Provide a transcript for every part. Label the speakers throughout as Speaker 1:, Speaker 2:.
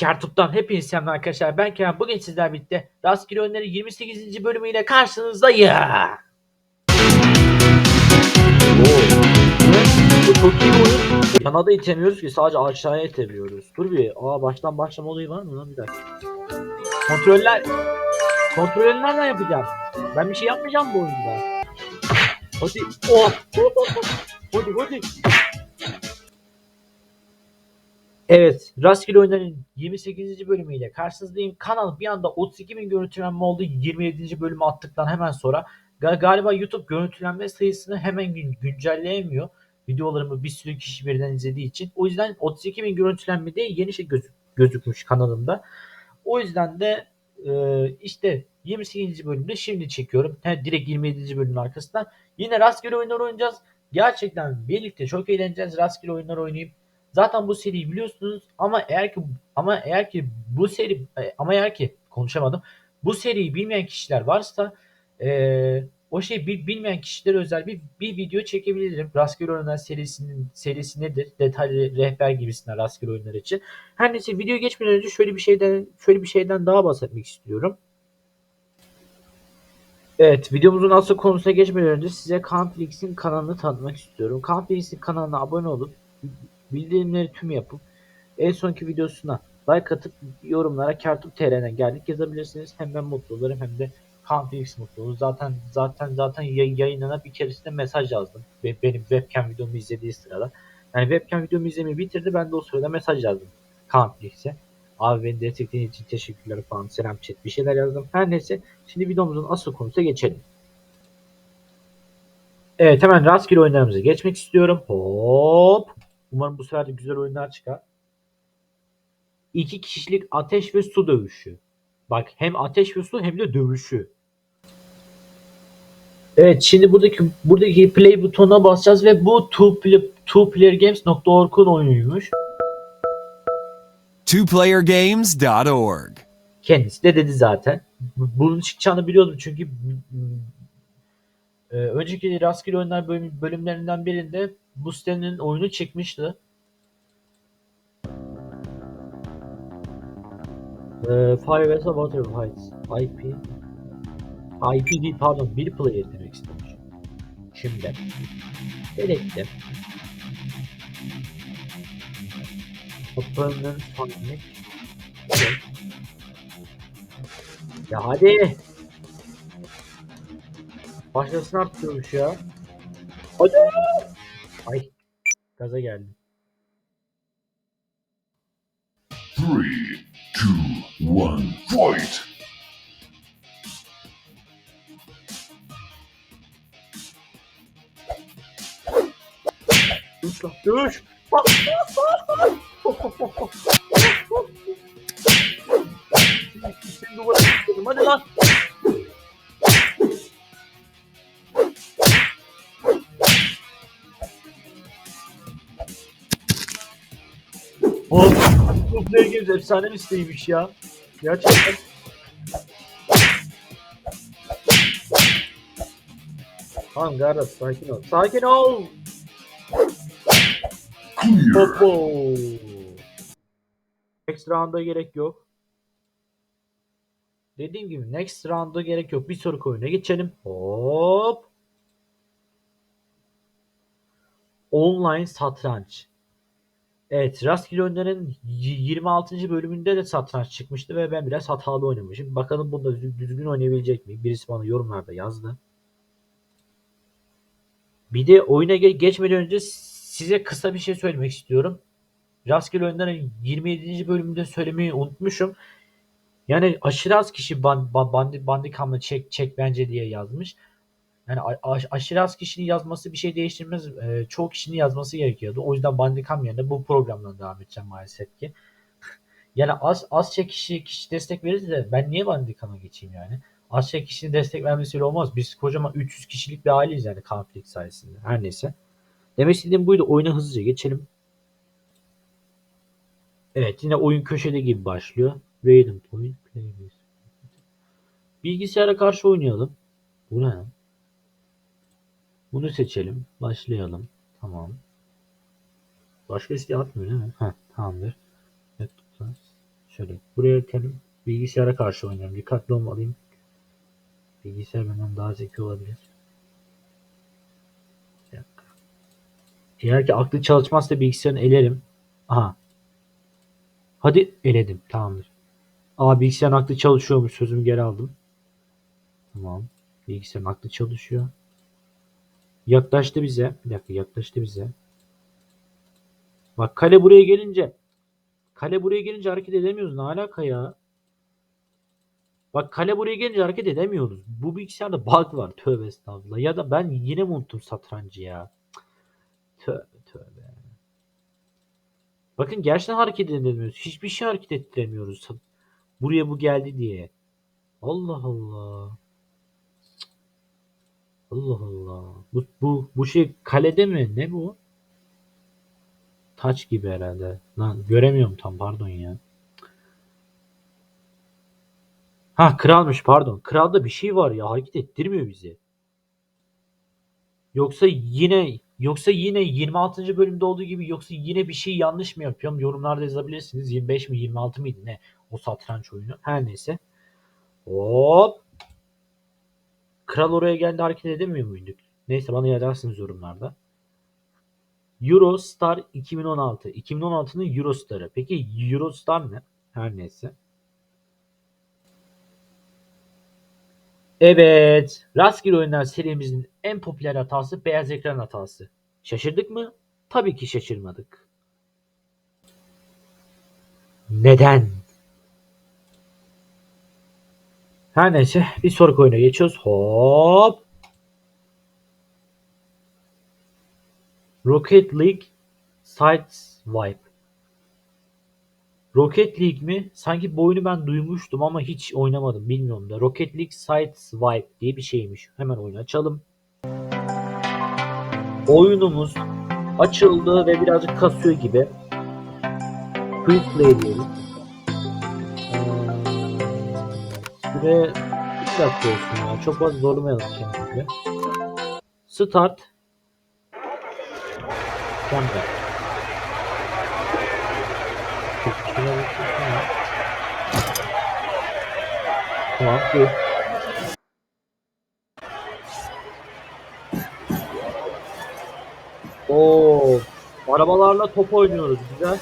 Speaker 1: Kertup'tan hepinize selam arkadaşlar. Ben Kerem. Bugün sizler birlikte Rastgele Oyunları 28. bölümüyle karşınızdayım. Bu çok iyi oyun. Kanada itemiyoruz ki sadece aşağıya itemiyoruz. Dur bir. Aa baştan başlama olayı var mı lan bir dakika. Kontroller. Kontrolleri nereden yapacağım? Ben bir şey yapmayacağım bu oyunda. Hadi. Oh. Hadi hadi. Evet, Rastgele Oyunların 28. bölümüyle karşınızdayım. Kanal bir anda 32 bin görüntülenme oldu 27. bölümü attıktan hemen sonra. Ga- galiba YouTube görüntülenme sayısını hemen gün- güncelleyemiyor. Videolarımı bir sürü kişi birden izlediği için. O yüzden 32 bin görüntülenme de yeni şey gözük gözükmüş kanalımda. O yüzden de e, işte 28. bölümde şimdi çekiyorum. He, direkt 27. bölümün arkasından. Yine rastgele oyunlar oynayacağız. Gerçekten birlikte çok eğleneceğiz. Rastgele oyunlar oynayıp Zaten bu seriyi biliyorsunuz ama eğer ki ama eğer ki bu seri e, ama eğer ki konuşamadım. Bu seriyi bilmeyen kişiler varsa e, o şey bil- bilmeyen kişilere özel bir, bir video çekebilirim. Rastgele oyunlar serisinin serisi nedir? Detaylı rehber gibisinden rastgele oyunlar için. Her neyse video geçmeden önce şöyle bir şeyden şöyle bir şeyden daha bahsetmek istiyorum. Evet, videomuzun asıl konusuna geçmeden önce size Canflix'in kanalını tanıtmak istiyorum. Canflix'in kanalına abone olup bildirimleri tüm yapıp en sonki videosuna like atıp yorumlara Kertup TR'den geldik yazabilirsiniz. Hem ben mutlu olurum hem de Canflix mutlu olur. Zaten zaten zaten yay- yayınına bir keresinde mesaj yazdım. Ve benim webcam videomu izlediği sırada. Yani webcam videomu izlemeyi bitirdi. Ben de o sırada mesaj yazdım Canflix'e. Abi beni desteklediğin için teşekkürler falan selam chat bir şeyler yazdım. Her neyse şimdi videomuzun asıl konusuna geçelim. Evet hemen rastgele oyunlarımıza geçmek istiyorum. Hop. Umarım bu sefer de güzel oyunlar çıkar. İki kişilik ateş ve su dövüşü. Bak hem ateş ve su hem de dövüşü. Evet şimdi buradaki buradaki play butonuna basacağız ve bu two, play, twoplayergames.org'un oyunuymuş.
Speaker 2: twoplayergames.org.
Speaker 1: Kendisi de dedi zaten. Bu- Bunun çıkacağını biliyordum çünkü e, önceki rastgele oyunlar bölüm, bölümlerinden birinde bu sitenin oyunu çıkmıştı. E, Fire Vessel Water Heights IP IP değil pardon bir player demek istemiş. Şimdi Opponent Sonic Evet. Ya hadi. Başkasını arttırıyormuş ya. Hadi. Ay. Gaza geldim.
Speaker 3: Three, two, one, fight!
Speaker 1: Düş lan düş. Bak. Şimdi duvara çıktım. Hadi lan. Oğlum, bu Player Games efsane listeymiş ya. Gerçekten. Tamam Garda sakin ol. Sakin ol. Popo. Next round'a gerek yok. Dediğim gibi next round'a gerek yok. Bir sonraki oyuna geçelim. Hop. Online satranç. Evet, rastgele oyunların y- 26. bölümünde de satranç çıkmıştı ve ben biraz hatalı oynamışım. Bakalım bunda düz- düzgün oynayabilecek miyim? Birisi bana yorumlarda yazdı. Bir de oyuna ge- geçmeden önce size kısa bir şey söylemek istiyorum. Rastgele oyunların 27. bölümünde söylemeyi unutmuşum. Yani aşırı az kişi band, band, bandi, bandikamla çek çek bence diye yazmış. Yani aşırı az kişinin yazması bir şey değiştirmez. Ee, çoğu kişinin yazması gerekiyordu. O yüzden bandikam yerine bu programdan devam edeceğim maalesef ki. Yani az az çok kişi kişi destek verirse de ben niye bandikama geçeyim yani? Az çok kişinin destek vermesiyle olmaz. Biz kocaman 300 kişilik bir aileyiz yani konflikt sayesinde. Her neyse. Demek istediğim buydu. Oyuna hızlıca geçelim. Evet yine oyun köşede gibi başlıyor. Raiden Point. Bilgisayara karşı oynayalım. Bu ne? Bunu seçelim. Başlayalım. Tamam. Başka isteği atmıyor değil mi? Heh, tamamdır. Evet, söyleyeyim. Buraya itelim. Bilgisayara karşı oynuyorum. Dikkatli olmalıyım. Bilgisayar benden daha zeki olabilir. Eğer ki aklı çalışmazsa bilgisayarını elerim. Aha. Hadi eledim. Tamamdır. Aa bilgisayarın aklı çalışıyormuş. Sözümü geri aldım. Tamam. Bilgisayarın aklı çalışıyor. Yaklaştı bize. Bir dakika yaklaştı bize. Bak kale buraya gelince kale buraya gelince hareket edemiyoruz. Ne alaka ya? Bak kale buraya gelince hareket edemiyoruz. Bu bilgisayarda bug var. Tövbe estağfurullah. Ya da ben yine mi unuttum satrancı ya? Tövbe tövbe. Bakın gerçekten hareket edemiyoruz. Hiçbir şey hareket ettiremiyoruz. Buraya bu geldi diye. Allah Allah. Allah Allah. Bu, bu, bu şey kalede mi? Ne bu? Taç gibi herhalde. Lan göremiyorum tam pardon ya. Ha kralmış pardon. Kralda bir şey var ya hareket ettirmiyor bizi. Yoksa yine yoksa yine 26. bölümde olduğu gibi yoksa yine bir şey yanlış mı yapıyorum? Yorumlarda yazabilirsiniz. 25 mi 26 mıydı ne? O satranç oyunu. Her neyse. Hop. Kral oraya geldi hareket edemiyor muyduk? Neyse bana yazarsınız yorumlarda. Eurostar 2016. 2016'nın Eurostar'ı. Peki Eurostar ne? Her neyse. Evet. Rastgele oyunlar serimizin en popüler hatası beyaz ekran hatası. Şaşırdık mı? Tabii ki şaşırmadık. Neden? Her neyse bir sonraki oyuna geçiyoruz. Hop. Rocket League Sideswipe. Rocket League mi? Sanki bu oyunu ben duymuştum ama hiç oynamadım. Bilmiyorum da. Rocket League Sideswipe diye bir şeymiş. Hemen oyunu açalım. Oyunumuz açıldı ve birazcık kasıyor gibi. Quick Play diyelim. Süre 2 dakika olsun ya. Çok fazla zorlamayalım kendimizi. Start. Camper. Tamam dur. Oo, arabalarla top oynuyoruz güzel.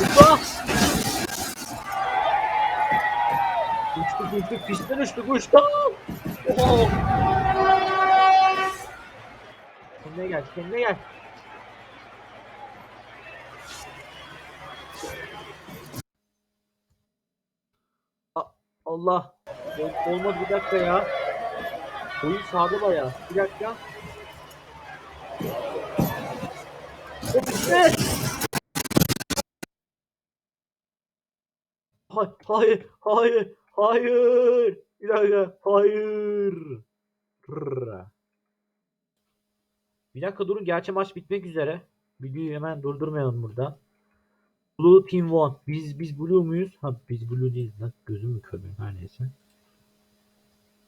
Speaker 1: Usta! Uçtuk pistten uçtuk uçtuk. Kendine gel kendine gel. Allah. Ol- Olmadı bir dakika ya. Oyun sağda bayağı. Bir dakika. O bitti. Hay- Hayır, hayır, hayır. Bir dakika, hayır. Bir dakika durun, gerçi maç bitmek üzere. Videoyu hemen durdurmayalım burada. Blue Team won. Biz biz Blue muyuz? Ha biz Blue değiliz lan. Gözüm mü kör benim? Her neyse.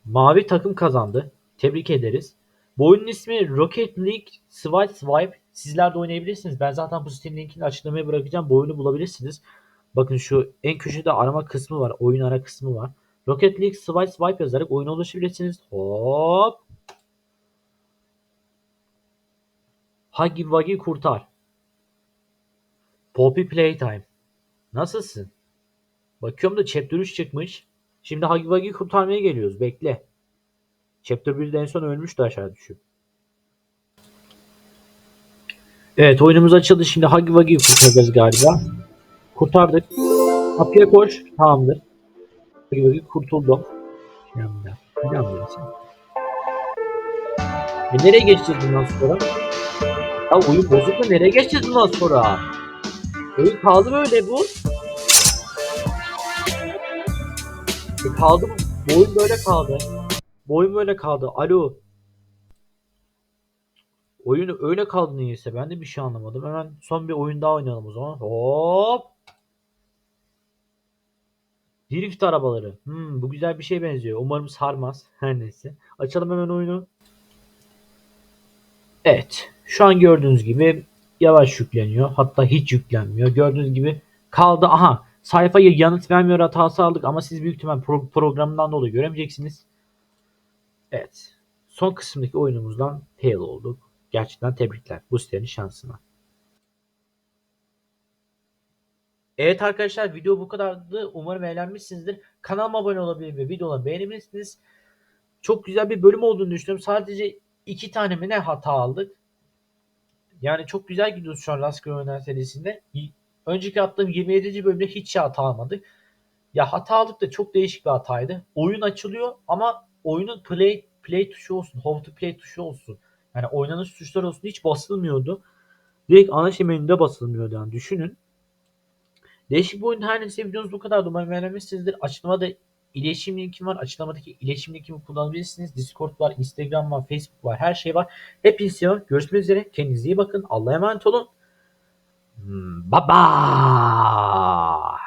Speaker 1: Mavi takım kazandı. Tebrik ederiz. Bu oyunun ismi Rocket League Swipe Swipe. Sizler de oynayabilirsiniz. Ben zaten bu Steam linkini açıklamaya bırakacağım. Bu oyunu bulabilirsiniz. Bakın şu en köşede arama kısmı var. Oyun ara kısmı var. Rocket League Swipe Swipe yazarak oyuna ulaşabilirsiniz. Hop. Huggy Wuggy kurtar. Poppy Playtime. Nasılsın? Bakıyorum da Chapter 3 çıkmış. Şimdi Huggy Wuggy kurtarmaya geliyoruz. Bekle. Chapter 1'de en son ölmüştü aşağı düşüp. Evet oyunumuz açıldı. Şimdi Huggy Wuggy'yi kurtaracağız galiba. Kurtardık. Kapıya koş. Tamamdır. Wuggy kurtuldum. Şimdi. Ne anlıyorsun? E nereye geçeceğiz bundan sonra? Ya oyun bozuk da nereye geçeceğiz bundan sonra? Oyun kaldı böyle bu. E kaldı? Bu oyun böyle kaldı. Bu oyun böyle kaldı. Alo. Oyun öyle kaldı niyeyse. Ben de bir şey anlamadım. Hemen son bir oyun daha oynayalım o zaman. Hop. Drift arabaları. Hmm, bu güzel bir şey benziyor. Umarım sarmaz. Her neyse. Açalım hemen oyunu. Evet. Şu an gördüğünüz gibi yavaş yükleniyor. Hatta hiç yüklenmiyor. Gördüğünüz gibi kaldı. Aha. sayfaya yanıt vermiyor hatası aldık ama siz büyük ihtimal pro- programından dolayı göremeyeceksiniz. Evet. Son kısımdaki oyunumuzdan fail olduk. Gerçekten tebrikler bu sitenin şansına. Evet arkadaşlar video bu kadardı. Umarım eğlenmişsinizdir. Kanalıma abone olabilir ve videoları beğenebilirsiniz. Çok güzel bir bölüm olduğunu düşünüyorum. Sadece iki tane mi ne hata aldık. Yani çok güzel gidiyoruz şu an Rastgele Oyunlar serisinde. Önceki attığım 27. bölümde hiç hata almadık. Ya hata aldık da çok değişik bir hataydı. Oyun açılıyor ama oyunun play play tuşu olsun, how to play tuşu olsun. Yani oynanış tuşları olsun hiç basılmıyordu. Direkt ana menüde basılmıyordu yani düşünün. Değişik bir oyun neyse videomuz bu kadar. Umarım beğenmişsinizdir. Açıklamada iletişim linkim var. Açıklamadaki iletişim linkimi kullanabilirsiniz. Discord var, Instagram var, Facebook var. Her şey var. Hepinizi seviyorum. Görüşmek üzere. Kendinize iyi bakın. Allah'a emanet olun. Hmm, Bye bye.